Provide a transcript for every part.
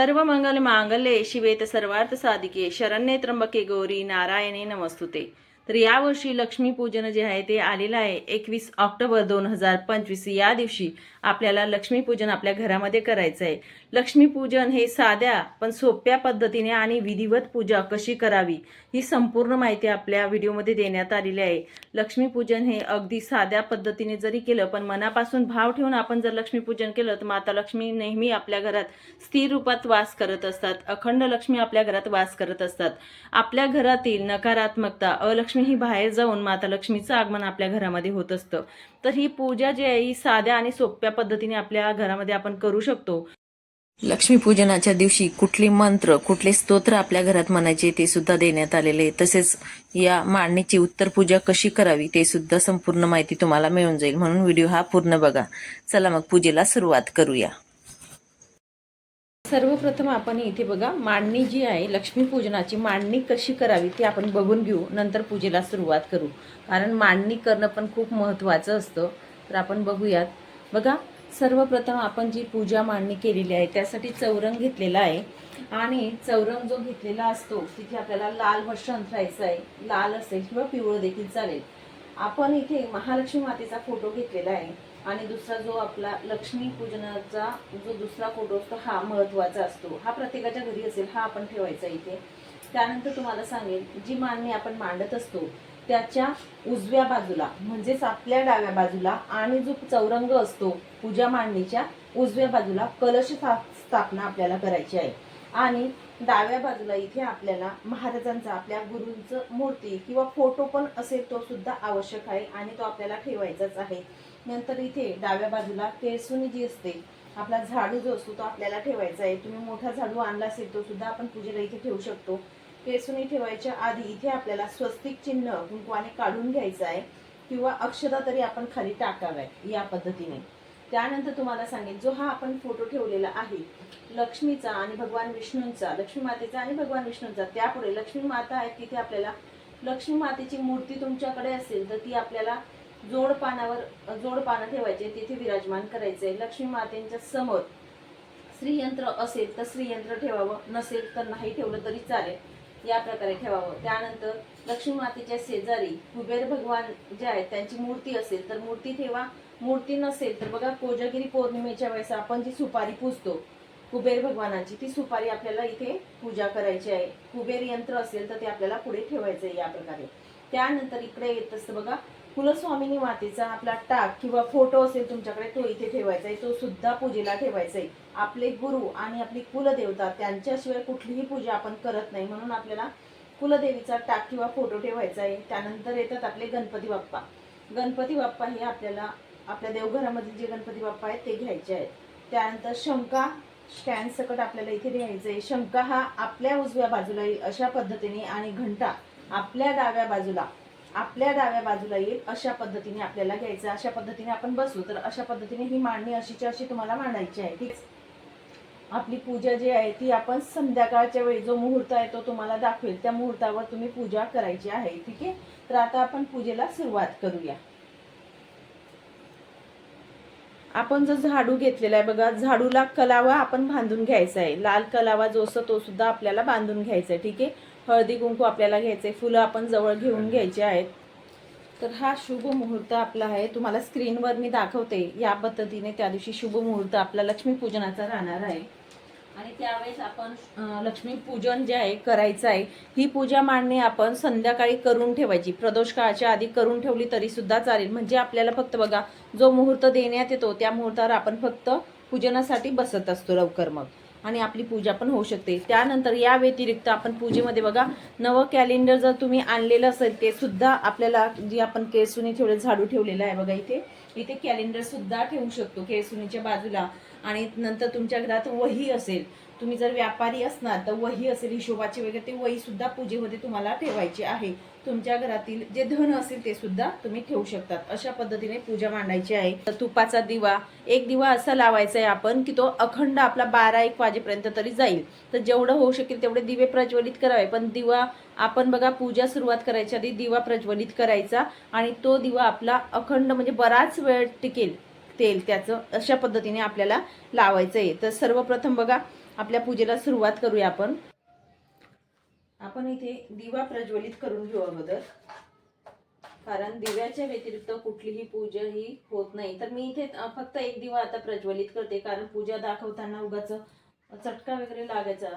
सर्व मंगल मांगल्ये शिवेत सर्वार्थ साधिके शरण्ये त्र्यंबके गौरी नारायणे नमस्तुते. तर यावर्षी लक्ष्मीपूजन जे आहे ते आलेलं आहे एकवीस ऑक्टोबर दोन हजार पंचवीस. या दिवशी आपल्याला लक्ष्मीपूजन आपल्या घरामध्ये करायचं आहे. लक्ष्मीपूजन हे साध्या पण सोप्या पद्धतीने आणि विधिवत पूजा कशी करावी ही संपूर्ण माहिती आपल्या व्हिडिओमध्ये देण्यात आलेली आहे. लक्ष्मीपूजन हे अगदी साध्या पद्धतीने जरी केलं पण मनापासून भाव ठेवून आपण जर लक्ष्मीपूजन केलं तर माता लक्ष्मी नेहमी आपल्या घरात स्थिर रूपात वास करत असतात. अखंड लक्ष्मी आपल्या घरात वास करत असतात. आपल्या घरातील नकारात्मकता अलक्ष्मी ही बाहेर जाऊन माता लक्ष्मीचं आगमन आपल्या घरामध्ये होत असतं. तर ही पूजा जी आहे ही साध्या आणि सोप्या पद्धतीने आपल्या घरामध्ये आपण करू शकतो. लक्ष्मीपूजनाच्या दिवशी कुठले मंत्र कुठले स्तोत्र आपल्या घरात म्हणायचे ते सुद्धा देण्यात आलेले आहे. तसेच या मांडणीची उत्तर पूजा कशी करावी ते सुद्धा संपूर्ण माहिती तुम्हाला मिळून जाईल. म्हणून व्हिडिओ हा पूर्ण बघा. चला मग पूजेला सुरुवात करूया. सर्वप्रथम आपण इथे बघा मांडणी जी आहे लक्ष्मीपूजनाची मांडणी कशी करावी ती आपण बघून घेऊ. नंतर पूजेला सुरुवात करू. कारण मांडणी करणं पण खूप महत्त्वाचं असतं. तर आपण बघूयात. बघा सर्वप्रथम आपण जी पूजा मांडणी केलेली आहे त्यासाठी चौरंग घेतलेला आहे. आणि चौरंग जो घेतलेला असतो तिथे आपल्याला लाल वस्त्र अंतरायचं आहे. लाल असेल किंवा पिवळं देखील चालेल. आपण इथे महालक्ष्मी मातेचा फोटो घेतलेला आहे. आणि दुसरा जो आपला लक्ष्मी पूजनाचा जो दुसरा फोटो असतो हा महत्त्वाचा असतो. हा प्रत्येकाच्या घरी असेल हा आपण ठेवायचा इथे. त्यानंतर तुम्हाला सांगेल जी मांडणी आपण मांडत असतो त्याच्या उजव्या बाजूला म्हणजेच आपल्या डाव्या बाजूला आणि जो चौरंग असतो पूजा मांडणीच्या उजव्या बाजूला कलश स्थापना आपल्याला करायची आहे. आणि डाव्या बाजूला इथे आपल्याला महाराजांचा आपल्या गुरूंचं मूर्ती किंवा फोटो पण असेल तो सुद्धा आवश्यक आहे आणि तो आपल्याला ठेवायचाच आहे. नंतर इथे डाव्या बाजूला केळसुनी जी असते आपला झाडू जो असतो तो आपल्याला ठेवायचा आहे. तुम्ही मोठा झाडू आणला असेल तो सुद्धा आपण पूजेला इथे ठेवू शकतो. केळसुनी ठेवायच्या आधी इथे आपल्याला स्वस्तिक चिन्ह कुंकवाने काढून घ्यायचं आहे किंवा अक्षता तरी आपण खाली टाकाव्यात या पद्धतीने. त्यानंतर तुम्हाला सांगेन जो हा आपण फोटो ठेवलेला आहे लक्ष्मीचा आणि भगवान विष्णूंचा लक्ष्मी मातेचा आणि भगवान विष्णूंचा त्यापुढे लक्ष्मी माता आहे तिथे आपल्याला लक्ष्मी मातेची मूर्ती तुमच्याकडे असेल तर ती आपल्याला जोड पानावर जोड पानं ठेवायचे तिथे विराजमान करायचे. लक्ष्मी मातेच्या समोर श्रीयंत्र असेल तर श्रीयंत्र ठेवावं नसेल तर नाही ठेवलं तरी चालेल. या प्रकारे ठेवावं. त्यानंतर लक्ष्मी मातेच्या शेजारी कुबेर भगवान जे आहेत त्यांची मूर्ती असेल तर मूर्ती ठेवा. मूर्ती नसेल तर बघा कोजागिरी पौर्णिमेच्या वेळेस आपण जी सुपारी पूजतो कुबेर भगवानाची ती सुपारी आपल्याला इथे पूजा करायची आहे. कुबेर यंत्र असेल तर ते आपल्याला पुढे ठेवायचं आहे या प्रकारे. त्यानंतर इकडे येत असतं बघा कुलस्वामिनी मातेचा आपला टाक किंवा फोटो असेल तुमच्याकडे तो इथे ठेवायचा आहे. तो सुद्धा पूजेला ठेवायचा आहे. आपले गुरु आणि आपली कुलदेवता त्यांच्याशिवाय कुठलीही पूजा आपण करत नाही. म्हणून आपल्याला कुलदेवीचा टाक किंवा फोटो ठेवायचा आहे. त्यानंतर येतात आपले गणपती बाप्पा. गणपती बाप्पा हे आपल्याला आपल्या देवघरामधील जे गणपती बाप्पा आहेत ते घ्यायचे आहेत. त्यानंतर शंका स्टँड सकट आपल्याला इथे लिहायचं आहे. शंका हा आपल्या उजव्या बाजूला येईल अशा पद्धतीने आणि घंटा आपल्या डाव्या बाजूला आपल्या डाव्या बाजूला येईल अशा पद्धतीने आपल्याला घ्यायचं अशा पद्धतीने आपण बसू तर अशा पद्धतीने ही मांडणी अशीची अशी तुम्हाला मांडायची आहे. ठीक आपली पूजा जी आहे ती आपण संध्याकाळच्या वेळी जो मुहूर्त आहे तो तुम्हाला दाखवेल. त्या मुहूर्तावर तुम्ही पूजा करायची आहे. ठीक आहे? तर आता आपण पूजेला सुरुवात करूया. आपण जो झाडू घेतलेला आहे बघा झाडूला कलावा आपण बांधून घ्यायचा आहे. लाल कलावा जो असतो तो सुद्धा आपल्याला बांधून घ्यायचा आहे. ठीक आहे? हळदी कुंकू आपल्याला घ्यायचे फुलं आपण जवळ घेऊन घ्यायचे आहेत. तर हा शुभ मुहूर्त आपला आहे. तुम्हाला स्क्रीनवर मी दाखवते या पद्धतीने त्या दिवशी शुभ मुहूर्त आपला लक्ष्मीपूजनाचा राहणार आहे. आणि त्यावेळेस आपण लक्ष्मीपूजन जे आहे करायचं आहे ही पूजा मांडणी आपण संध्याकाळी करून ठेवायची. प्रदोष काळाच्या आधी करून ठेवली तरी सुद्धा चालेल. म्हणजे आपल्याला फक्त बघा जो मुहूर्त देण्यात येतो त्या मुहूर्तावर आपण फक्त पूजनासाठी बसत असतो लवकर मग. आणि आपली पूजा पण होऊ शकते. त्यानंतर या व्यतिरिक्त आपण पूजेमध्ये बघा नवं कॅलेंडर जर तुम्ही आणलेलं असेल ते सुद्धा आपल्याला जी आपण केसुनी ठेवले झाडू ठेवलेलं आहे बघा इथे इथे कॅलेंडर सुद्धा ठेवू शकतो केसुनीच्या बाजूला. आणि नंतर तुमच्या घरात वही असेल तुम्ही जर व्यापारी असणार तर वही असेल हिशोबाची वगैरे ते वही सुद्धा पूजेमध्ये तुम्हाला ठेवायची आहे. तुमच्या घरातील जे धन असेल ते सुद्धा तुम्ही ठेवू शकतात. अशा पद्धतीने पूजा मांडायची आहे. तर तुपाचा दिवा एक दिवा असा लावायचा आहे आपण की तो अखंड आपला बारा एक वाजेपर्यंत तरी जाईल. तर जेवढं होऊ शकेल तेवढे दिवे प्रज्वलित करावे. पण दिवा आपण बघा पूजा सुरुवात करायच्या आधी दिवा प्रज्वलित करायचा आणि तो दिवा आपला अखंड म्हणजे बराच वेळ टिकेल तेल त्याचं अशा पद्धतीने आपल्याला लावायचं आहे तर सर्वप्रथम बघा आपल्या पूजेला सुरुवात करूया आपण. आपण इथे दिवा प्रज्वलित करून घेऊ अगोदर. कारण दिव्याच्या व्यतिरिक्त कुठलीही पूजा ही होत नाही. तर मी इथे फक्त एक दिवा आता प्रज्वलित करते. कारण पूजा दाखवताना उगाच चटका वगैरे लागायचा.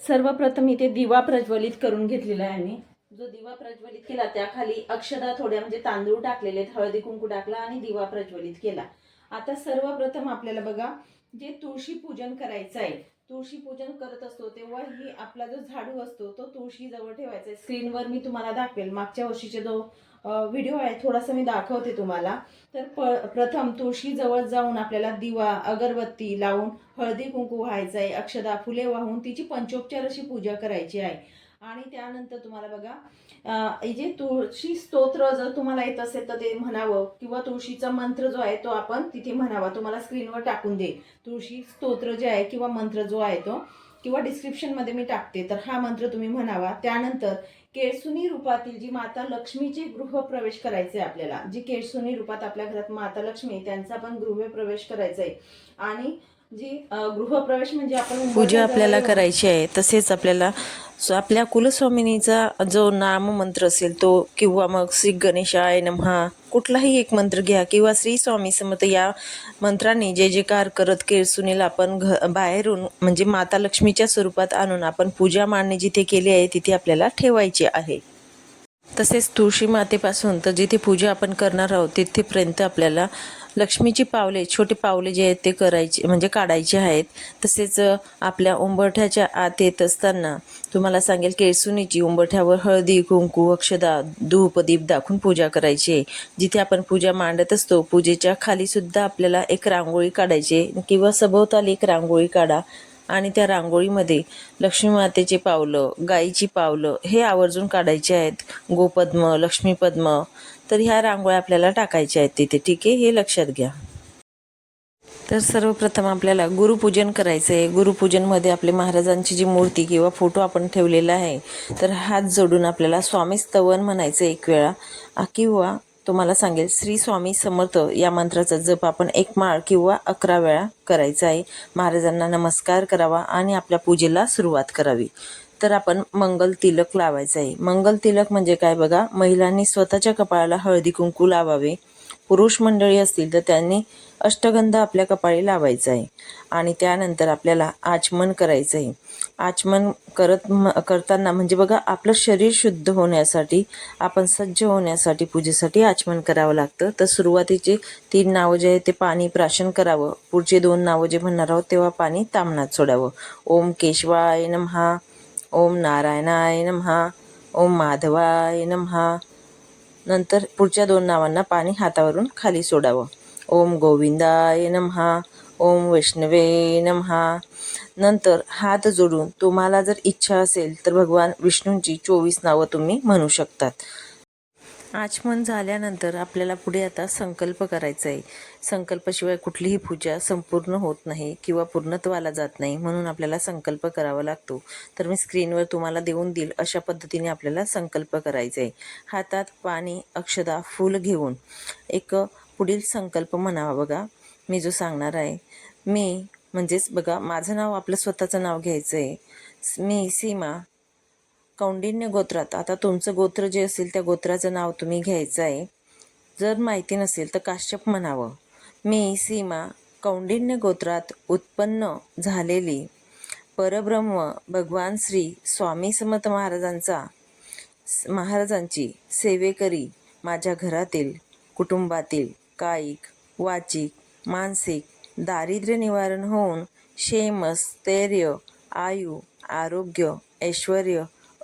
सर्वप्रथम इथे दिवा प्रज्वलित करून घेतलेला आहे मी. जो दिवा प्रज्वलित केला त्याखाली अक्षदा थोड्या म्हणजे तांदूळ टाकलेले आहेत. हळदी कुंकू टाकला आणि दिवा प्रज्वलित केला. आता सर्वप्रथम आपल्याला बघा जे तुळशी पूजन करायचं आहे तुळशी पूजन करत असतो तेव्हा ही आपला जो झाडू असतो तो तुळशी जवळ ठेवायचा आहे. स्क्रीनवर मी तुम्हाला दाखवेल. मागच्या वर्षीचे जो व्हिडिओ आहे थोडासा मी दाखवते तुम्हाला. तर प प्रथम तुळशी जवळ जाऊन आपल्याला दिवा अगरबत्ती लावून हळदी कुंकू व्हायचं आहे अक्षदा फुले वाहून तिची पंचोपचार अशी पूजा करायची आहे. आणि त्यानंतर तुम्हाला बघा जे तुळशी स्तोत्र जर तुम्हाला येत असेल तर ते म्हणावं किंवा तुळशीचा मंत्र जो आहे तो आपण तिथे म्हणावा. तुम्हाला स्क्रीनवर टाकून देईल. तुळशी स्तोत्र जे आहे किंवा मंत्र जो आहे तो किंवा डिस्क्रिप्शनमध्ये मी टाकते तर हा मंत्र तुम्ही म्हणावा. त्यानंतर केळसुनी रूपातील जी माता लक्ष्मीचे गृहप्रवेश करायचे आपल्याला जी केळसुनी रूपात आपल्या घरात माता लक्ष्मी त्यांचा पण गृहप्रवेश करायचा आहे आणि जी गृहप्रवेश म्हणजे आपण पूजा आपल्याला करायची आहे तसेच आपल्याला स- आपल्या कुलस्वामिनीचा जो नाममंत्र असेल तो किंवा मग श्री गणेशाय नमहा कुठलाही एक मंत्र घ्या किंवा श्री स्वामी समर्थ या मंत्राने जे जयकार करत केळसुनीला आपण घ बाहेरून म्हणजे माता लक्ष्मीच्या स्वरूपात आणून आपण पूजा मांडणी जिथे केली आहे तिथे आपल्याला ठेवायची आहे. तसेच तुळशी मातेपासून तर जिथे पूजा आपण करणार आहोत तिथेपर्यंत आपल्याला लक्ष्मीची पावले छोटे पावले जे आहेत ते करायचे म्हणजे काढायचे आहेत. तसेच आपल्या उंबरठ्याच्या आत येत असताना तुम्हाला सांगेल केळसुनीची उंबरठ्यावर हळदी कुंकू अक्षदा धूप दीप दाखवून पूजा करायची आहे. जिथे आपण पूजा मांडत असतो पूजेच्या खालीसुद्धा आपल्याला एक रांगोळी काढायची किंवा सभोवताली एक रांगोळी काढा. आणि त्या रांगोळीमध्ये लक्ष्मी मातेचे पावलं गाईची पावलं हे आवर्जून काढायचे आहेत. गोपद्म लक्ष्मीपद्म तर ह्या रांगोळ्या आपल्याला टाकायच्या आहेत तिथे. ठीक आहे? हे लक्षात घ्या. तर सर्वप्रथम आपल्याला गुरुपूजन करायचं आहे गुरुपूजनमध्ये आपले महाराजांची जी मूर्ती किंवा फोटो आपण ठेवलेला आहे तर हात जोडून आपल्याला स्वामी स्तवन म्हणायचं एक वेळा. किंवा तुम्हाला सांगेल श्री स्वामी समर्थ या मंत्राचा जप आपण एक माळ किंवा अकरा वेळा करायचा आहे. महाराजांना नमस्कार करावा आणि आपल्या पूजेला सुरुवात करावी. तर आपण मंगल तिलक लावायचं आहे. मंगल तिलक म्हणजे काय बघा महिलांनी स्वतःच्या कपाळाला हळदी कुंकू लावावे. पुरुष मंडळी असतील तर त्यांनी अष्टगंध आपल्या कपाळी लावायचा आहे. आणि त्यानंतर आपल्याला आचमन करायचं आहे. आचमन करत म करताना म्हणजे बघा आपलं शरीर शुद्ध होण्यासाठी आपण सज्ज होण्यासाठी पूजेसाठी आचमन करावं लागतं. तर सुरुवातीचे तीन नावं जे आहे ते पाणी प्राशन करावं. पुढचे दोन नावं जे म्हणणार आहोत तेव्हा पाणी तामणात सोडावं. ओम केशवाय नमहा ओम नारायणाय नमहा ओम माधवाय नमहा नंतर पुढच्या दोन नावांना पाणी हातावरून खाली सोडावं. ओम गोविंदाय नमहा ओम वैष्णवे नमहा. नंतर हात जोडून तुम्हाला जर इच्छा असेल तर भगवान विष्णूंची चोवीस नावं तुम्ही म्हणू शकतात. आचमन झाल्यानंतर आपल्याला पुढे आता संकल्प करायचा आहे संकल्पाशिवाय कुठलीही पूजा संपूर्ण होत नाही किंवा पूर्णत्वाला जात नाही म्हणून आपल्याला संकल्प करावा लागतो. तर मी स्क्रीनवर तुम्हाला देऊन देईल अशा पद्धतीने आपल्याला संकल्प करायचा आहे हातात पाणी अक्षदा फूल घेऊन एक पुढील संकल्प म्हणावा बघा. मी जो सांगणार आहे मी म्हणजेच बघा माझं नाव आपलं स्वतःचं नाव घ्यायचं आहे मी सीमा कौंडिन्य गोत्रात. आता तुमचं गोत्र जे असेल त्या गोत्राचं नाव तुम्ही घ्यायचं आहे. जर माहिती नसेल तर काश्यप म्हणावं. मी सीमा कौंडिन्य गोत्रात उत्पन्न झालेली परब्रह्म भगवान श्री स्वामी समत महाराजांचा महाराजांची सेवेकरी माझ्या घरातील कुटुंबातील कायिक वाचिक मानसिक दारिद्र्य निवारण होऊन क्षेम स्थैर्य आयु आरोग्य ऐश्वर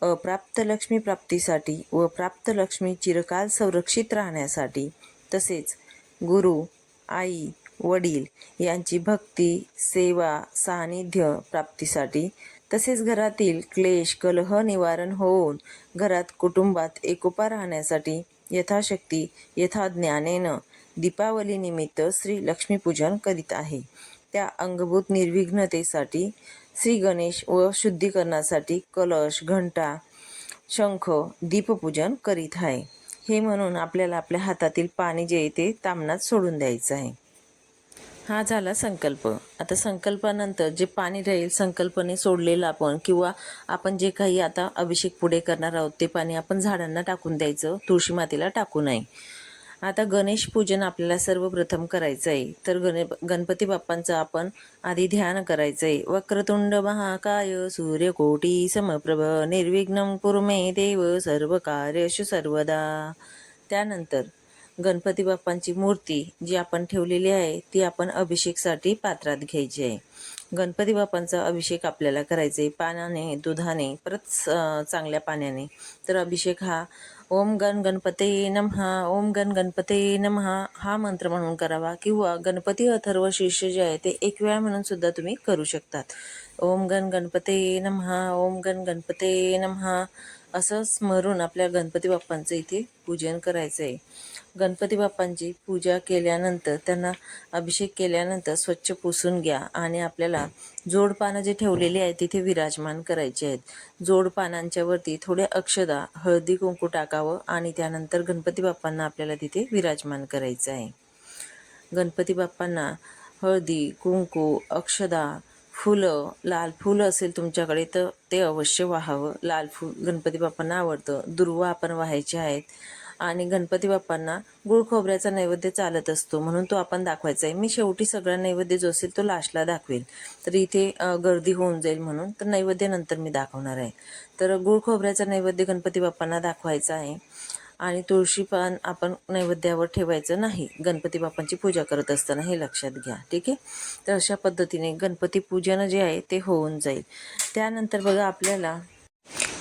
अप्राप्त लक्ष्मी प्राप्तीसाठी व प्राप्त लक्ष्मी चिरकाल संरक्षित राहण्यासाठी तसेच गुरु आई वडील यांची भक्ती सेवा सानिध्य प्राप्तीसाठी तसेच घरातील क्लेश कलह निवारण होऊन घरात कुटुंबात एकोपा राहण्यासाठी यथाशक्ती यथा ज्ञानेनं दीपावलीनिमित्त श्री लक्ष्मीपूजन करीत आहे. त्या अंगभूत निर्विघ्नतेसाठी श्री गणेश व शुद्धीकरणासाठी कलश घंटा शंख दीपपूजन करीत आहे. हे म्हणून आपल्याला आपल्या हातातील पाणी जे आहे ते तामणात सोडून द्यायचं आहे. हा झाला संकल्प. आता संकल्पानंतर जे पाणी राहील संकल्पने सोडलेलं आपण किंवा आपण जे काही आता अभिषेक पुढे करणार आहोत ते पाणी आपण झाडांना टाकून द्यायचं तुळशी मातीला टाकू नये. आता गणेश पूजन आपल्याला सर्वप्रथम करायचं आहे तर गणे गणपती बाप्पांचं आपण आधी ध्यान करायचं आहे वक्रतुंड महाकाय सूर्यकोटी समप्रभ निर्विघ्न कुरुमे देव सर्व कार्यशु सर्वदा. त्यानंतर गणपती बाप्पांची मूर्ती जी आपण ठेवलेली आहे ती आपण अभिषेकसाठी पात्रात घ्यायची आहे. गणपती बाप्पांचा अभिषेक आपल्याला करायचा आहे पाण्याने दुधाने परत चांगल्या पाण्याने. तर अभिषेक हा ओम गण गणपते नमहा ओम गण गणपते नमहा हा मंत्र म्हणून करावा किंवा गणपती अथर्व शीर्ष जे आहे ते एक वेळा म्हणून सुद्धा तुम्ही करू शकतात. ओम गण गणपते नमहा ओम गण गणपते नमहा. असं स्मरून आपल्या गणपती बाप्पांचं इथे पूजन करायचं आहे गणपती बाप्पांची पूजा केल्यानंतर त्यांना अभिषेक केल्यानंतर स्वच्छ पुसून घ्या आणि आपल्याला जोडपानं जे ठेवलेली आहेत तिथे विराजमान करायचे आहेत. जोडपानांच्यावरती वरती थोड्या अक्षदा हळदी कुंकू टाकावं आणि त्यानंतर गणपती बाप्पांना आपल्याला तिथे विराजमान करायचं आहे गणपती बाप्पांना हळदी कुंकू अक्षदा फुलं लाल फुलं असेल तुमच्याकडे तर ते अवश्य वाहावं. लाल फुल गणपती बाप्पांना आवडतं. दुर्वा आपण व्हायचे आहेत. आणि गणपती बाप्पांना गुळ खोबऱ्याचा नैवेद्य चालत असतो. म्हणून तो आपण दाखवायचा आहे. मी शेवटी सगळा नैवेद्य जो असेल तो लास्टला दाखवेल. तर इथे गर्दी होऊन जाईल म्हणून तर नैवेद्य नंतर मी दाखवणार आहे. तर गुळ खोबऱ्याचा नैवेद्य गणपती बाप्पांना दाखवायचा आहे. आणि तुळशी पान आपण नैवेद्यावर ठेवायचं नाही. गणपती बाप्पांची पूजा करत असताना हे लक्षात घ्या. ठीक आहे? तर अशा पद्धतीने गणपती पूजन जे आहे ते होऊन जाईल. त्यानंतर बघा आपल्याला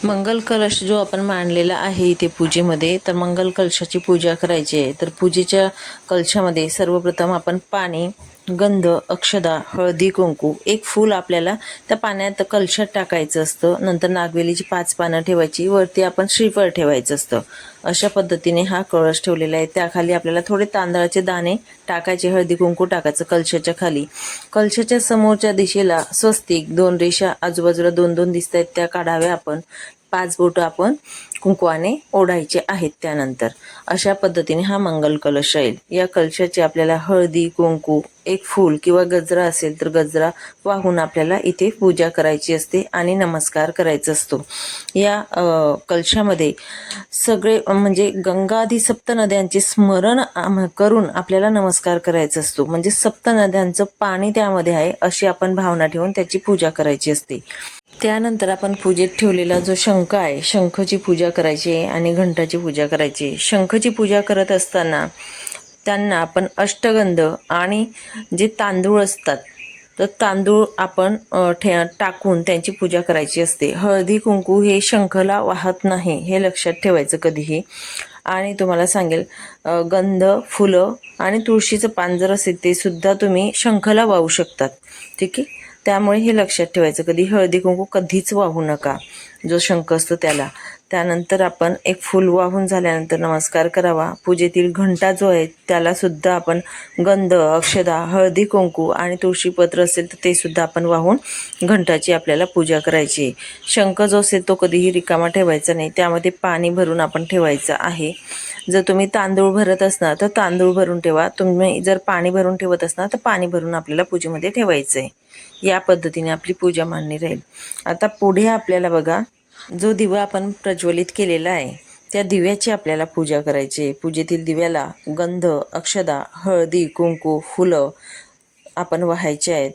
मंगल कलश जो आपण मांडलेला आहे इथे पूजेमध्ये तर मंगल कलशाची पूजा करायची आहे. तर पूजेच्या कलशामध्ये सर्वप्रथम आपण पाणी गंध अक्षदा हळदी कुंकू एक फूल आपल्याला त्या पाण्यात कलशात टाकायचं असतं. नंतर नागवेलीची पाच पानं ठेवायची वरती आपण श्रीफळ ठेवायचं असतं. अशा पद्धतीने हा कळश ठेवलेला आहे. त्याखाली आपल्याला थोडे तांदळाचे दाणे टाकायचे हळदी कुंकू टाकायचं कलशाच्या खाली. कलशाच्या समोरच्या दिशेला स्वस्तिक दोन रेषा आजूबाजूला दोन दोन दिसत आहेत त्या काढाव्या आपण. पाच बोटं आपण कुंकवाने ओढायचे आहेत त्यानंतर. अशा पद्धतीने हा मंगल कलश राहील या कलशाची आपल्याला हळदी कुंकू एक फूल किंवा गजरा असेल तर गजरा वाहून आपल्याला इथे पूजा करायची असते आणि नमस्कार करायचा असतो. या कलशामध्ये सगळे म्हणजे गंगाधी सप्त नद्यांचे स्मरण करून आपल्याला नमस्कार करायचा असतो. म्हणजे सप्त नद्यांचं पाणी त्यामध्ये आहे अशी आपण भावना ठेवून त्याची पूजा करायची असते. त्यानंतर आपण पूजेत ठेवलेला जो शंख आहे शंखची पूजा करायची आणि घंटाची पूजा करायची. शंखची पूजा करत असताना त्यांना आपण अष्टगंध आणि जे तांदूळ असतात तर तांदूळ आपण ठे टाकून त्यांची पूजा करायची असते. हळदी कुंकू हे शंखला वाहत नाही हे लक्षात ठेवायचं कधीही. आणि तुम्हाला सांगेल गंध फुलं आणि तुळशीचं पान जर असेल ते सुद्धा तुम्ही शंखला वाहू शकतात. ठीक आहे? त्यामुळे हे लक्षात ठेवायचं कधी हळदी कुंकू कधीच वाहू नका. जो शंख असतो त्याला. त्यानंतर आपण एक फूल वाहून झाल्यानंतर नमस्कार करावा. पूजेतील घंटा जो आहे त्याला सुद्धा आपण गंध अक्षदा हळदी कुंकू आणि तुळशीपत्र असेल तर ते सुद्धा आपण वाहून घंटाची आपल्याला पूजा करायची. शंख जो असेल तो कधीही रिकामा ठेवायचा नाही. त्यामध्ये पाणी भरून आपण ठेवायचं आहे. जर तुम्ही तांदूळ भरत असणार तर तांदूळ भरून ठेवा. तुम्ही जर पाणी भरून ठेवत असणार तर पाणी भरून आपल्याला पूजेमध्ये ठेवायचं आहे या पद्धतीने आपली पूजा मांडणी राहील. आता पुढे आपल्याला बघा जो दिवा आपण प्रज्वलित केलेला आहे त्या दिव्याची आपल्याला पूजा करायची. आहे पूजेतील दिव्याला गंध अक्षदा हळदी कुंकू फुलं आपण वाहायचे आहेत.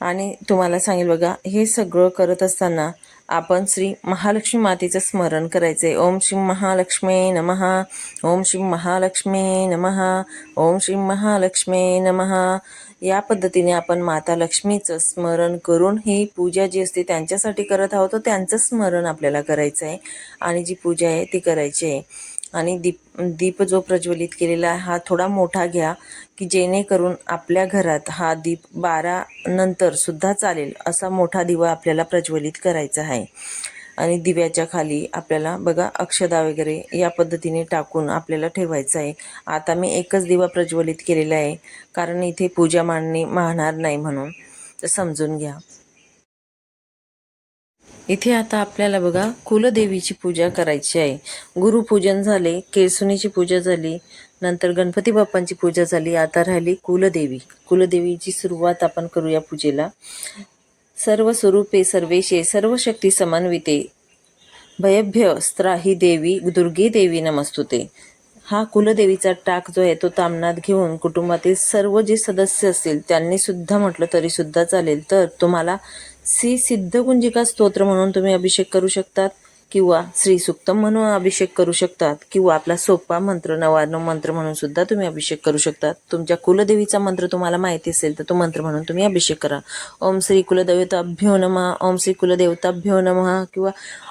आणि तुम्हाला सांगेल बघा हे सगळं करत असताना आपण श्री महालक्ष्मी मातेचं स्मरण करायचं आहे ओम श्री महालक्ष्मी नमहा ओम श्री महालक्ष्मी नमहा ओम श्री महालक्ष्मी नमहा या पद्धतीने आपण माता लक्ष्मीचं स्मरण करून ही पूजा जी असते त्यांच्यासाठी करत आहोत तर त्यांचं स्मरण आपल्याला करायचं आहे. आणि जी पूजा आहे ती करायची आहे. आणि दीप दीप जो प्रज्वलित केलेला आहे हा थोडा मोठा घ्या की जेणेकरून आपल्या घरात हा दीप बारा नंतर सुद्धा चालेल असा मोठा दिवा आपल्याला प्रज्वलित करायचा आहे. आणि दिव्याच्या खाली आपल्याला बघा अक्षदा वगैरे या पद्धतीने टाकून आपल्याला ठेवायचं आहे. आता मी एकच दिवा प्रज्वलित केलेला आहे कारण इथे पूजा मांडणी मानणार नाही म्हणून. तर समजून घ्या. इथे आता आपल्याला बघा कुलदेवीची पूजा करायची आहे. गुरुपूजन झाले केळसुनीची पूजा झाली नंतर गणपती बाप्पांची पूजा झाली आता राहिली कुलदेवी. कुलदेवीची सुरुवात आपण करूया पूजेला. सर्व स्वरूपे सर्वेशे सर्व शक्ती समन्विते. भयभ्य स्त्राही देवी दुर्गे देवी नमस्तुते. हा कुलदेवीचा टाक जो आहे तो तामनात घेऊन कुटुंबातील सर्व जे सदस्य असतील त्यांनी सुद्धा म्हटलं तरी सुद्धा चालेल. तर तुम्हाला श्री सिद्धकुंजिका स्तोत्र म्हणून तुम्ही अभिषेक करू शकतात. किंवा श्री सुक्तम म्हणून अभिषेक करू शकतात किंवा आपला सोपा मंत्र नवार्णव मंत्र म्हणून सुद्धा तुम्ही अभिषेक करू शकतात. तुमच्या कुलदेवीचा मंत्र तुम्हाला माहिती असेल तर तो मंत्र म्हणून तुम्ही अभिषेक करा. ओम श्री कुलदेवताभ्यो नमः ओम श्री कुलदेवताभ्यो नमः किंवा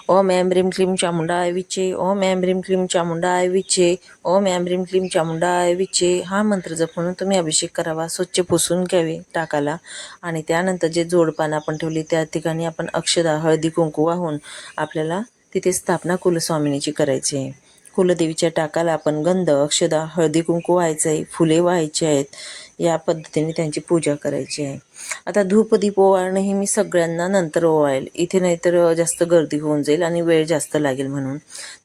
ओम ॲम ह्रीं क्लीम चामुंडाय विचे ओम ॲम ह्रीं क्लीम चामुंडाय विचे ओम ॲम ह्रीं क्लीम चामुंडाय विचे हा मंत्र जप म्हणून तुम्ही अभिषेक करावा स्वच्छ पुसून घ्यावे टाकाला. आणि त्यानंतर जे जोडपान आपण ठेवली त्या ठिकाणी आपण अक्षदा हळदी कुंकू वाहून आपल्याला तिथे स्थापना कुलस्वामिनीची करायची. आहे कुलदेवीच्या टाकाला आपण गंध अक्षदा हळदी कुंकू व्हायचं आहे फुले व्हायची आहेत. या पद्धतीने त्यांची पूजा करायची आहे. आता धूपदीप ओवाळणं हे मी सगळ्यांना नंतर ओवाळेल. इथे नाहीतर जास्त गर्दी होऊन जाईल आणि वेळ जास्त लागेल म्हणून.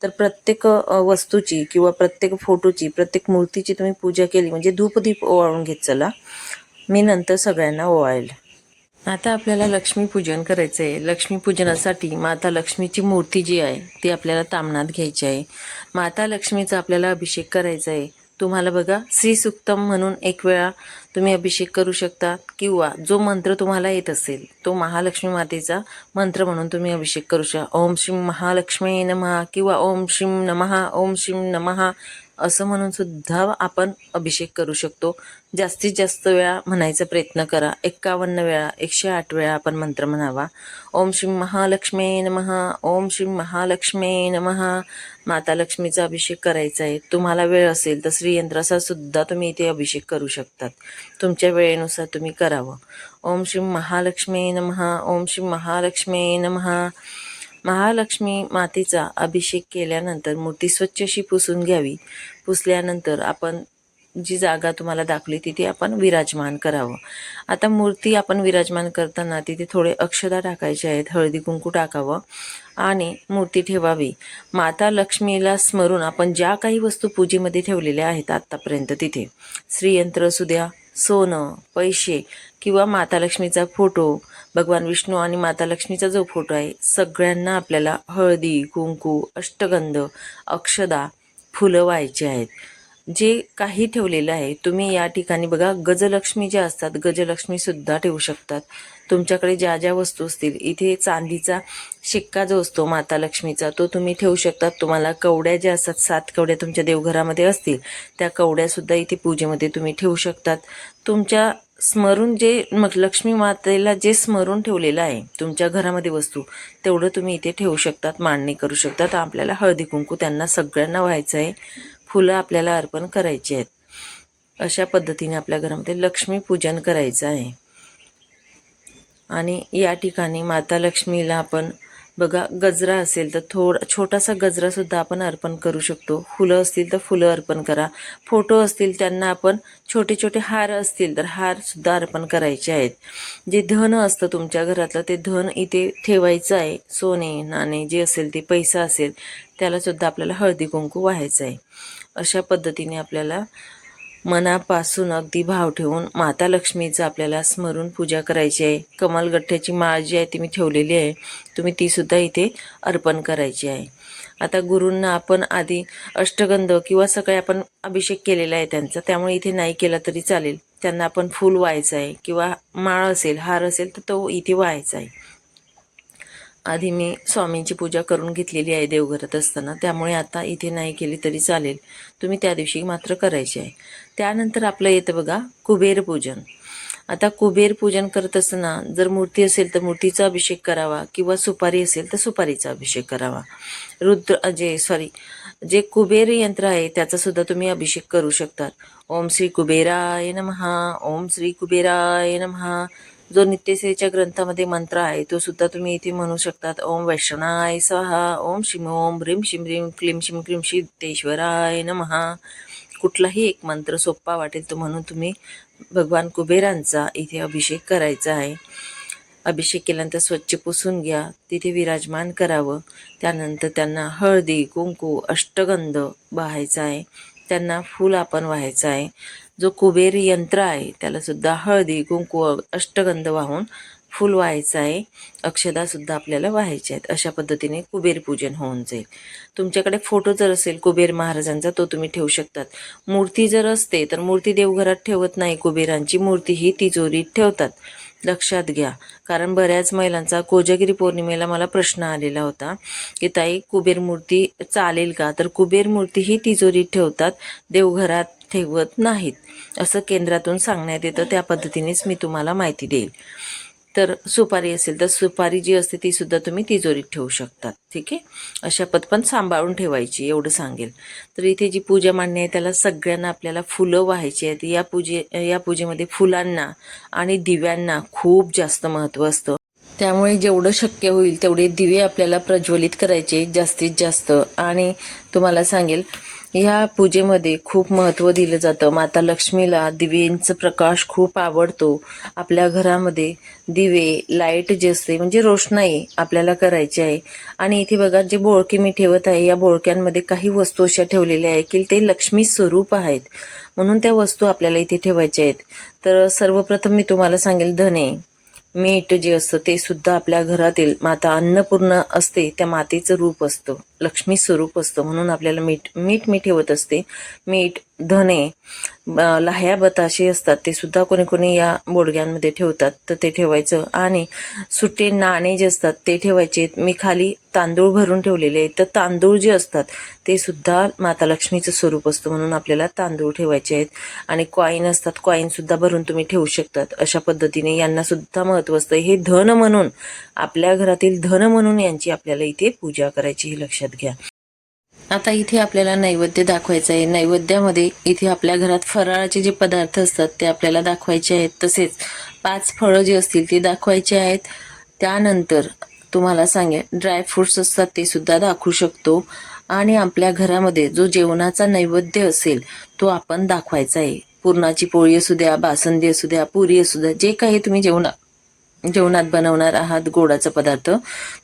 तर प्रत्येक वस्तूची किंवा प्रत्येक फोटोची प्रत्येक मूर्तीची तुम्ही पूजा केली म्हणजे धूपदीप ओवाळून घेत चला. मी नंतर सगळ्यांना ओवाळेल. आता आपल्याला लक्ष्मीपूजन करायचं आहे. लक्ष्मीपूजनासाठी माता लक्ष्मीची मूर्ती जी आहे ती आपल्याला तामणात घ्यायची आहे. माता लक्ष्मीचा आपल्याला अभिषेक करायचा आहे. तुम्हाला बघा श्री सुक्तम म्हणून एक वेळा तुम्ही अभिषेक करू शकता किंवा जो मंत्र तुम्हाला येत असेल तो महालक्ष्मी मातेचा मंत्र म्हणून तुम्ही अभिषेक करू शकता ओम श्रीम महालक्ष्मी नमः किंवा ओम श्रीम नमः ओम श्रीम नमः असं म्हणून सुद्धा आपण अभिषेक करू शकतो. जास्तीत जास्त वेळा म्हणायचा प्रयत्न करा. एक्कावन्न वेळा एकशे आठ वेळा आपण मंत्र म्हणावा. ओम श्री महालक्ष्मी नमः ओम श्री महालक्ष्मी नमः. माता लक्ष्मीचा अभिषेक करायचा आहे. तुम्हाला वेळ असेल तर श्रीयंत्राचा सुद्धा तुम्ही इथे अभिषेक करू शकतात. तुमच्या वेळेनुसार तुम्ही करावं. ओम श्री महालक्ष्मी नमः ओम श्री महालक्ष्मी नमः. महालक्ष्मी मातेचा अभिषेक केल्यानंतर मूर्ती स्वच्छ अशी पुसून घ्यावी. पुसल्यानंतर आपण जी जागा तुम्हाला दाखवली तिथे आपण विराजमान करावं. आता मूर्ती आपण विराजमान करताना तिथे थोडे अक्षदा टाकायचे आहेत. हळदी कुंकू टाकावं आणि मूर्ती ठेवावी. माता लक्ष्मीला स्मरून आपण ज्या काही वस्तू पूजेमध्ये ठेवलेल्या आहेत आत्तापर्यंत तिथे. श्रीयंत्र असू द्या सोनं पैसे किंवा माता लक्ष्मीचा फोटो भगवान विष्णू आणि माता लक्ष्मीचा जो फोटो आहे सगळ्यांना आपल्याला हळदी कुंकू अष्टगंध अक्षदा फुलं व्हायची आहेत. जे काही ठेवलेलं आहे तुम्ही या ठिकाणी बघा गजलक्ष्मी ज्या असतात गजलक्ष्मीसुद्धा ठेवू शकतात. तुमच्याकडे ज्या ज्या वस्तू असतील इथे चांदीचा शिक्का जो असतो माता लक्ष्मीचा तो तुम्ही ठेवू शकतात. तुम्हाला कवड्या ज्या असतात सात कवड्या तुमच्या देवघरामध्ये असतील त्या कवड्यासुद्धा इथे पूजेमध्ये तुम्ही ठेवू शकतात. तुमच्या स्मरून जे मग लक्ष्मी मातेला जे स्मरून ठेवलेलं आहे तुमच्या घरामध्ये वस्तू तेवढं तुम्ही इथे ठेवू शकतात मांडणी करू शकतात. आपल्याला हळदी कुंकू त्यांना सगळ्यांना व्हायचं आहे. फुलं आपल्याला अर्पण करायची आहेत. अशा पद्धतीने आपल्या घरामध्ये लक्ष्मी पूजन करायचं आहे. आणि या ठिकाणी माता लक्ष्मीला आपण बघा गजरा असेल तर थोड छोटासा गजरासुद्धा आपण अर्पण करू शकतो. फुलं असतील तर फुलं अर्पण करा. फोटो असतील त्यांना आपण छोटे छोटे हार असतील तर हारसुद्धा अर्पण करायचे आहेत. जे धन असतं तुमच्या घरातलं ते धन इथे ठेवायचं आहे. सोने नाणे जे असेल ते पैसा असेल त्यालासुद्धा आपल्याला हळदी कुंकू व्हायचं आहे. अशा पद्धतीने आपल्याला मनापासून अगदी भाव ठेवून माता लक्ष्मीचं आपल्याला स्मरून पूजा करायची आहे. कमालगठ्ठ्याची माळ जी आहे ती मी ठेवलेली आहे. तुम्ही तीसुद्धा इथे अर्पण करायची आहे. आता गुरूंना आपण आधी अष्टगंध किंवा सकाळी आपण अभिषेक केलेला आहे त्यांचा त्यामुळे इथे नाही केला तरी चालेल. त्यांना आपण फूल व्हायचं आहे किंवा माळ असेल हार असेल तर तो इथे व्हायचा आहे. आधी मी स्वामींची पूजा करून घेतलेली आहे देवघरात असताना. त्यामुळे आता इथे नाही केली तरी चालेल. तुम्ही त्या दिवशी मात्र करायची आहे. त्यानंतर आपलं येतं बघा कुबेर पूजन. आता कुबेर पूजन करत असताना जर मूर्ती असेल तर मूर्तीचा अभिषेक करावा किंवा सुपारी असेल तर सुपारीचा अभिषेक करावा. रुद्र जे सॉरी जे कुबेर यंत्र आहे त्याचा सुद्धा तुम्ही अभिषेक करू शकतात ओम श्री कुबेराय नमहा ओम श्री कुबेराय नमहा. जो नित्यसेच्या ग्रंथामध्ये मंत्र आहे तो सुद्धा तुम्ही इथे म्हणू शकतात. ओम वैष्णवाय स्वाहा ओम शिम ओम ह्रीम शिम ह्रीम क्लीम शिम क्लीम सिद्धेश्वराय नमहा कुठलाही एक मंत्र सोपा वाटेल तो म्हणून तुम्ही भगवान कुबेरांचा इथे अभिषेक करायचा आहे. अभिषेक केल्यानंतर स्वच्छ पुसून घ्या तिथे विराजमान करावं. त्यानंतर त्यांना हळदी कुंकू अष्टगंध वाहायचा आहे. त्यांना फूल आपण व्हायचं आहे. जो कुबेर यंत्र आहे त्याला सुद्धा हळदी कुंकू अष्टगंध वाहून फुल व्हायचं आहे. अक्षदासुद्धा आपल्याला व्हायचे आहेत. अशा पद्धतीने कुबेर पूजन होऊन जाईल. तुमच्याकडे फोटो जर असेल कुबेर महाराजांचा तो तुम्ही ठेवू शकतात. मूर्ती जर असते तर मूर्ती देवघरात ठेवत नाही कुबेरांची. मूर्ती ही तिजोरीत ठेवतात. लक्षात घ्या. कारण बऱ्याच महिलांचा कोजागिरी पौर्णिमेला मला प्रश्न आलेला होता की ताई कुबेर मूर्ती चालेल का? तर कुबेर मूर्ती ही तिजोरीत ठेवतात देवघरात. ठेवत नाहीत. असं केंद्रातून सांगण्यात येतं. त्या पद्धतीनेच मी तुम्हाला माहिती देईल. तर सुपारी असेल तर सुपारी जी असते ती सुद्धा तुम्ही तिजोरीत ठेवू शकतात. ठीक आहे? अशा पद पण सांभाळून ठेवायची एवढं सांगेल. तर इथे जी पूजा मांडणी आहे त्याला सगळ्यांना आपल्याला फुलं व्हायची आहेत. या पूजे या पूजेमध्ये फुलांना आणि दिव्यांना खूप जास्त महत्त्व असतं. त्यामुळे जेवढं शक्य होईल तेवढे दिवे आपल्याला प्रज्वलित करायचे जास्तीत जास्त. आणि तुम्हाला सांगेल ह्या पूजेमध्ये खूप महत्त्व दिलं जातं. माता लक्ष्मीला दिव्यांचं प्रकाश खूप आवडतो. आपल्या घरामध्ये दिवे लाइट जे असते म्हणजे रोषणाई आपल्याला करायची आहे. आणि इथे बघा जे बोळके मी ठेवत आहे या बोळक्यांमध्ये काही वस्तू अशा ठेवलेल्या आहे की ते लक्ष्मी स्वरूप आहेत. म्हणून त्या वस्तू आपल्याला इथे ठेवायच्या आहेत. तर सर्वप्रथम मी तुम्हाला सांगेल धने मीठ जे असतं ते सुद्धा आपल्या घरातील माता अन्नपूर्ण असते त्या मातेचं रूप असतं. लक्ष्मी स्वरूप असतं म्हणून आपल्याला मीठ मीठ मी ठेवत असते. मीठ धने लाह्या बताशे असतात ते सुद्धा कोणी कोणी या बोडग्यांमध्ये ठेवतात. तर ते ठेवायचं आणि सुटे नाणे जे असतात ते ठेवायचे. मी खाली तांदूळ भरून ठेवलेले आहेत. तर तांदूळ जे असतात ते सुद्धा माता लक्ष्मीचं स्वरूप असतं म्हणून आपल्याला तांदूळ ठेवायचे आहेत. आणि कॉईन असतात कॉईन सुद्धा भरून तुम्ही ठेवू शकतात. अशा पद्धतीने यांना सुद्धा महत्त्व असतं. हे धन म्हणून आपल्या घरातील धन म्हणून यांची आपल्याला इथे पूजा करायची हे लक्षात घ्या. आता इथे आपल्याला नैवेद्य दाखवायचं आहे. नैवेद्यामध्ये इथे आपल्या घरात फराळाचे जे पदार्थ असतात ते आपल्याला दाखवायचे आहेत. तसेच पाच फळं जी असतील ती दाखवायची आहेत. त्यानंतर तुम्हाला सांगेल ड्रायफ्रुट्स असतात ते सुद्धा दाखवू शकतो. आणि आपल्या घरामध्ये जो जेवणाचा नैवेद्य असेल तो आपण दाखवायचा आहे. पुरणाची पोळी असू द्या बासंदी असू द्या पुरी असू द्या जे काही तुम्ही जेवणा जेवणात बनवणार आहात गोडाचा पदार्थ.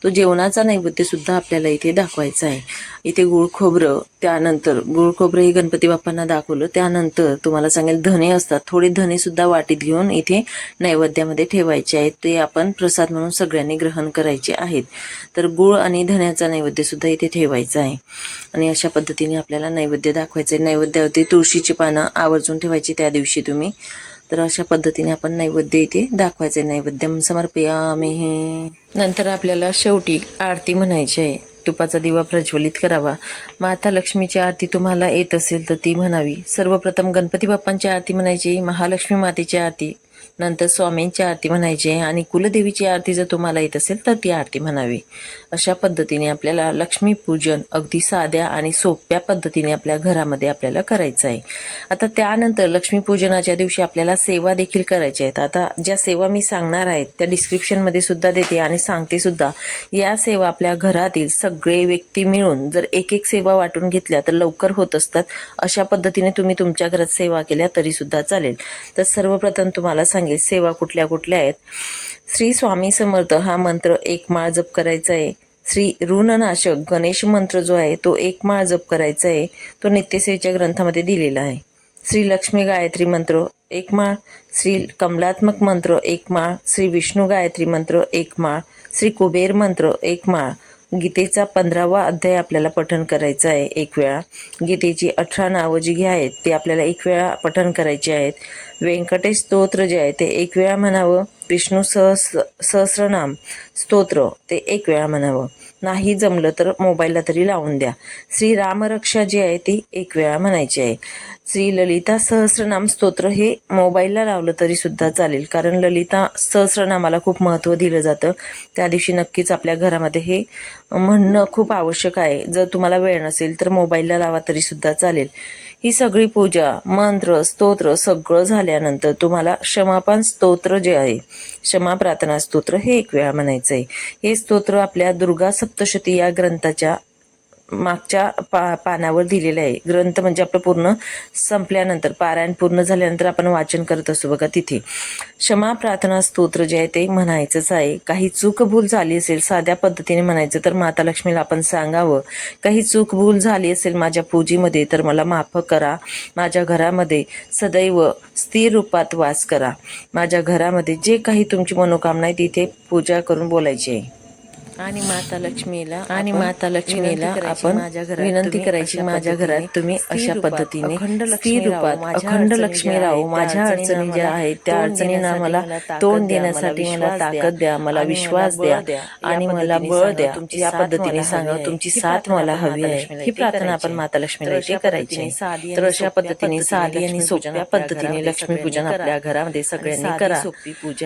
तो जेवणाचा नैवेद्य सुद्धा आपल्याला इथे दाखवायचा आहे. इथे गुळ खोबरं त्यानंतर गुळ खोबरं हे गणपती बाप्पांना दाखवलं. त्यानंतर तुम्हाला सांगेल धने असतात. थोडे धने सुद्धा वाटीत घेऊन इथे नैवेद्यामध्ये ठेवायचे आहेत. ते आपण प्रसाद म्हणून सगळ्यांनी ग्रहण करायचे आहेत. तर गुळ आणि धन्याचा नैवेद्य सुद्धा इथे ठेवायचा आहे. आणि अशा पद्धतीने आपल्याला नैवेद्य दाखवायचं आहे. नैवेद्यावरती तुळशीची पानं आवर्जून ठेवायची त्या दिवशी तुम्ही. तर अशा पद्धतीने आपण नैवेद्य इथे दाखवायचे. नैवेद्यम समर्पयामी. नंतर आपल्याला शेवटी आरती म्हणायची आहे. तुपाचा दिवा प्रज्वलित करावा. माता लक्ष्मीची आरती तुम्हाला येत असेल तर ती म्हणावी. सर्वप्रथम गणपती बाप्पांची आरती म्हणायची महालक्ष्मी मातेची आरती नंतर स्वामींची आरती म्हणायची आहे आणि कुलदेवीची आरती जर तुम्हाला येत असेल तर ती आरती म्हणावी. अशा पद्धतीने आपल्याला लक्ष्मीपूजन अगदी साध्या आणि सोप्या पद्धतीने आपल्या घरामध्ये आपल्याला करायचं आहे. आता त्यानंतर लक्ष्मीपूजनाच्या दिवशी आपल्याला सेवा देखील करायच्या आहेत. आता ज्या सेवा मी सांगणार आहेत त्या डिस्क्रिप्शनमध्ये सुद्धा देते आणि सांगते सुद्धा. या सेवा आपल्या घरातील सगळे व्यक्ती मिळून जर एक एक सेवा वाटून घेतल्या तर लवकर होत असतात. अशा पद्धतीने तुम्ही तुमच्या घरात सेवा केल्या तरी सुद्धा चालेल. तर सर्वप्रथम तुम्हाला सांगेल सेवा कुठल्या कुठल्या आहेत. श्री स्वामी समर्थ हा मंत्र एक माळ जप करायचा आहे. श्री ऋणनाशक गणेश मंत्र जो आहे तो एक माळ जप करायचा आहे. तो नित्यसेवेच्या ग्रंथामध्ये दिलेला आहे. श्री लक्ष्मी गायत्री मंत्र एक माळ श्री कमलात्मक मंत्र एक माळ श्री विष्णू गायत्री मंत्र एक माळ श्री कुबेर मंत्र एक माळ गीतेचा पंधरावा अध्याय आपल्याला पठण करायचा आहे एक वेळा. गीतेची अठरा नावं जी घ्या आहेत ते आपल्याला एक वेळा पठण करायची आहेत. व्यंकटेश स्तोत्र जे आहे ते एक वेळा म्हणावं. विष्णू सहस सहस्रनाम स्तोत्र ते एक वेळा म्हणावं. नाही जमलं तर मोबाईलला तरी लावून द्या. श्री रामरक्षा जी आहे ती एक वेळा म्हणायची आहे. श्री ललिता सहस्रनाम स्तोत्र हे मोबाईलला लावलं तरी सुद्धा चालेल. कारण ललिता सहस्रनामाला खूप महत्त्व दिलं जातं. त्या दिवशी नक्कीच आपल्या घरामध्ये हे म्हणणं खूप आवश्यक आहे. जर तुम्हाला वेळ नसेल तर मोबाईलला लावा तरी सुद्धा चालेल. ही सगळी पूजा मंत्र स्तोत्र सगळं झाल्यानंतर तुम्हाला क्षमापान स्तोत्र जे आहे क्षमा प्रार्थना स्तोत्र हे एक वेळा म्हणायचं आहे हे स्तोत्र आपल्या दुर्गा सप्तशती या ग्रंथाच्या मागच्या पा पानावर दिलेलं आहे. ग्रंथ म्हणजे आपलं पूर्ण संपल्यानंतर पारायण पूर्ण झाल्यानंतर आपण वाचन करत असतो बघा तिथे. क्षमा प्रार्थना स्तोत्र जे आहे ते म्हणायचंच आहे. काही चूक भूल झाली असेल साध्या पद्धतीने म्हणायचं तर माता लक्ष्मीला आपण सांगावं. काही चूक भूल झाली असेल माझ्या पूजेमध्ये तर मला माफ करा. माझ्या घरामध्ये सदैव स्थिर रूपात वास करा. माझ्या घरामध्ये जे काही तुमची मनोकामना आहे तिथे पूजा करून बोलायची आहे. आणि माता लक्ष्मीला आणि माता लक्ष्मीला आपण विनंती करायची माझ्या घरात तुम्ही अशा पद्धतीने रूपात अखंड लक्ष्मी राहू माझ्या अडचणी ज्या आहेत त्या अडचणींना मला तोंड देण्यासाठी मला ताकद द्या मला विश्वास द्या. आणि मला बळ द्या. या पद्धतीने सांगा तुमची साथ मला हवी आहे. ही प्रार्थना आपण माता लक्ष्मीला इथे करायची. तर अशा पद्धतीने साधी आणि सोप्या पद्धतीने लक्ष्मीपूजन आपल्या घरामध्ये सगळ्यांनी करा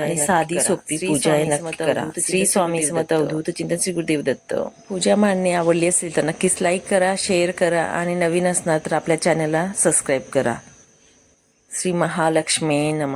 आणि साधी सोपी पूजा आहे नक्की करा श्री स्वामी समर्थ अवधूत चिंतन श्री गुरुदेव दत्त. पूजा मानणे आवडली असेल तर नक्कीच लाईक करा शेअर करा आणि नवीन असणार तर आपल्या चॅनलला सबस्क्राईब करा. श्री महालक्ष्मी नमः.